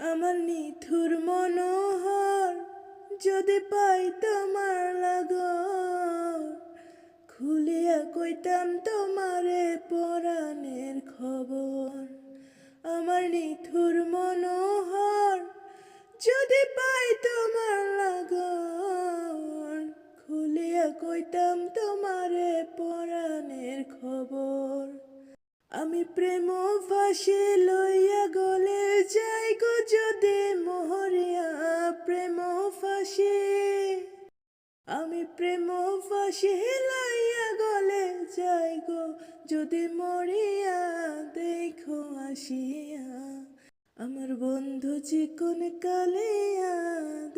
আমার নিথুর মনোহর, যদি পাই তোমার লাগর। খুলিয়া কইতাম তোমারে পরাণের খবর। আমার নিথুর মনোহর, যদি পাই তোমার লাগর। খুলিয়া কইতাম তোমারে পরাণের খবর। আমি প্রেম ফাঁসি লইয়া গলে যাই যদি মোহরিয়া প্রেম ফাঁসে, আমি প্রেম ফাঁসি লইয়া গলে যাই গো। যদি মরিয়া দেখো আসিয়া, আমার বন্ধু চিকন কালিয়া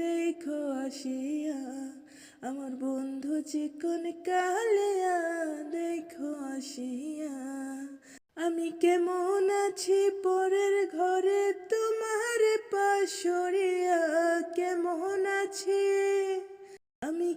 দেখো আসিয়া, আমার বন্ধু চিকন কালিয়া দেখো আসিয়া। আমি কেমন আছি